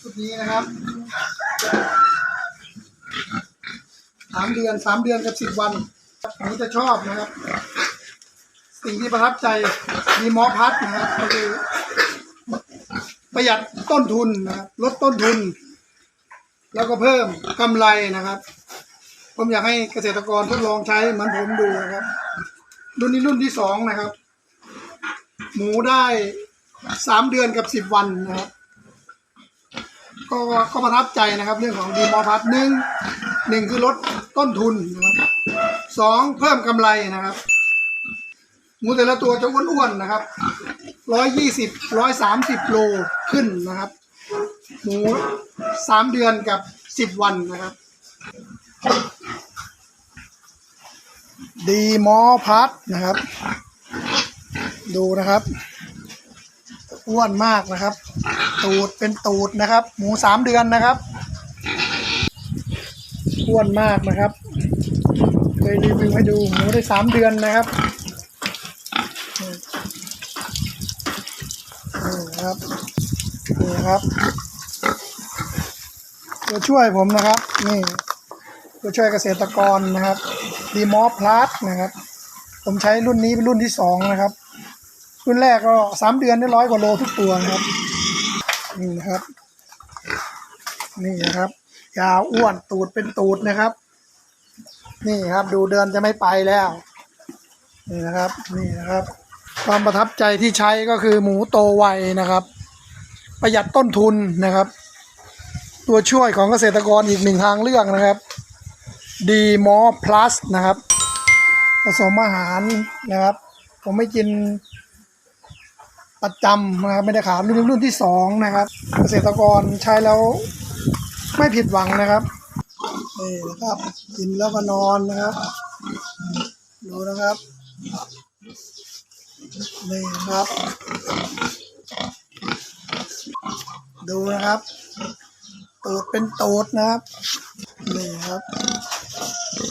ชุดนี้นะครับสามเดือนสามเดือนกับสิบวันผมจะชอบนะครับ สิ่งที่ประทับใจมีมอพัดนะครับก็คือประหยัดต้นทุนนะครับลดต้นทุน แล้วก็เพิ่มกำไรนะครับ ผมอยากให้เกษตรกรทดลองใช้เหมือนผมดูนะครับ รุ่นนี้รุ่นที่สองนะครับ หมูได้สามเดือนกับสิบวันนะครับ ก็ก็ประทับใจนะครับ เรื่องของดีมอพัทหนึ่งหนึ่งคือลดต้นทุนนะครับสองเพิ่มกำไรนะครับหมูแต่ละตัวจะอ้วนๆนะครับร้อยยี่สิบร้อยสามสิบโลขึ้นนะครับ หมูสามเดือนกับสิบวันนะครับ ดีมอพัทนะครับ ดูนะครับ อ้วนมากนะครับ ตูดเป็นตูดนะครับ หมูสามเดือนนะครับอ้วนมากนะครับ เคยรีวิวให้ดูหมูได้สามเดือนนะครับนี่ครับนี่ครับตัวช่วยผมนะครับ นี่ตัวช่วยเกษตรกรนะครับดีมอฟพลัสนะครับ ผมใช้รุ่นนี้เป็นรุ่นที่สองนะครับ รุ่นแรกก็สามเดือนได้ร้อยกว่าโลทุกตัวนะครับ นี่นะครับ นี่นะครับ ยาวอ้วนตูดเป็นตูดนะครับ นี่ครับ ดูเดินจะไม่ไปแล้ว นี่นะครับ นี่นะครับ ความประทับใจที่ใช้ก็คือหมูโตไวนะครับ ประหยัดต้นทุนนะครับ ตัวช่วยของเกษตรกรอีกหนึ่งทางเลือกนะครับดีมอพลัสนะครับ ผสมอาหารนะครับ ผมไม่กิน ประจำนะครับไม่ได้ขายรุ่นรุ่นที่สองนะครับ เกษตรกรใช้แล้วไม่ผิดหวังนะครับนี่นะครับกินแล้วก็นอนนะครับ ดูนะครับนี่นะครับ ดูนะครับตูดเป็นตูดนะครับนี่ครับ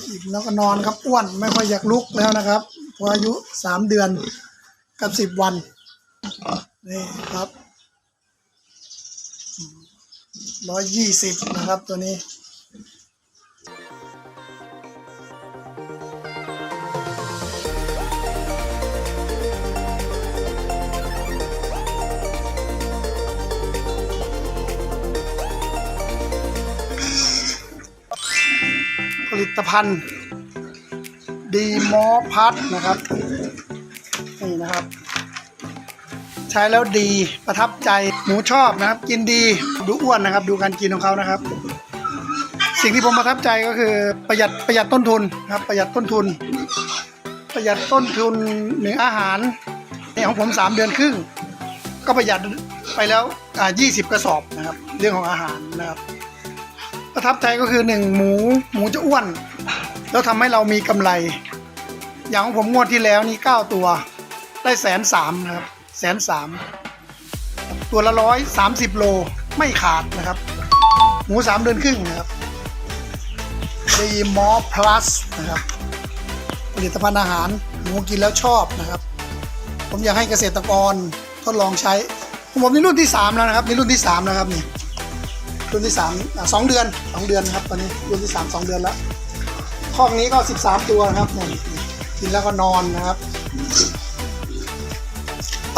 กินแล้วก็นอนครับอ้วนไม่ค่อยอยากลุกแล้วนะครับพราะอายุสามเดือนกับสิบวัน นี่ครับร้อยยี่สิบนะครับตัวนี้ผลิตภัณฑ์ ดีมอพัทนะครับ นี่นะครับ ใช้แล้วดีประทับใจหมูชอบนะครับ กินดีดูอ้วนนะครับ ดูการกินของเขานะครับ สิ่งที่ผมประทับใจก็คือประหยัดประหยัดต้นทุนนะครับ ประหยัดต้นทุน ประหยัดต้นทุนหนึ่งอาหารเนี่ยของผมสามเดือนครึ่งก็ประหยัดไปแล้วอ่ายี่สิบกระสอบนะครับ เรื่องของอาหารนะครับ ประทับใจก็คือหนึ่งหมูหมูจะอ้วน แล้วทำให้เรามีกำไร อย่างของผมงวดที่แล้วนี่เก้าตัวได้แสนสามนะครับ แสนสามตัวละร้อยสามสิบโลไม่ขาดนะครับ หมูสามเดือนครึ่งนะครับดีมอพลัสนะครับผลิตภัณฑ์อาหารหมูกินแล้วชอบนะครับ ผมอยากให้เกษตรกรทดลองใช้ผมนี่รุ่นที่สามแล้วนะครับนี่รุ่นที่สามนะครับนี่รุ่นที่สามสองเดือนสองเดือนนะครับตอนนี้รุ่นที่สามสองเดือนแล้วข้องนี้ก็สิบสามตัวนะครับนี่กินแล้วก็นอนนะครับ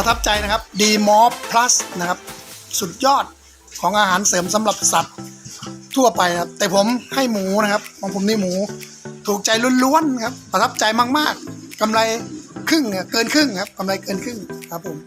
ประทับใจนะครับดีมอฟพลัสนะครับ สุดยอดของอาหารเสริมสำหรับสัตว์ทั่วไปนะครับ แต่ผมให้หมูนะครับของผมนี่หมู ถูกใจล้วนๆครับ ประทับใจมากๆกำไรครึ่งเนี่ยเกินครึ่งครับกำไรเกินครึ่งครับผม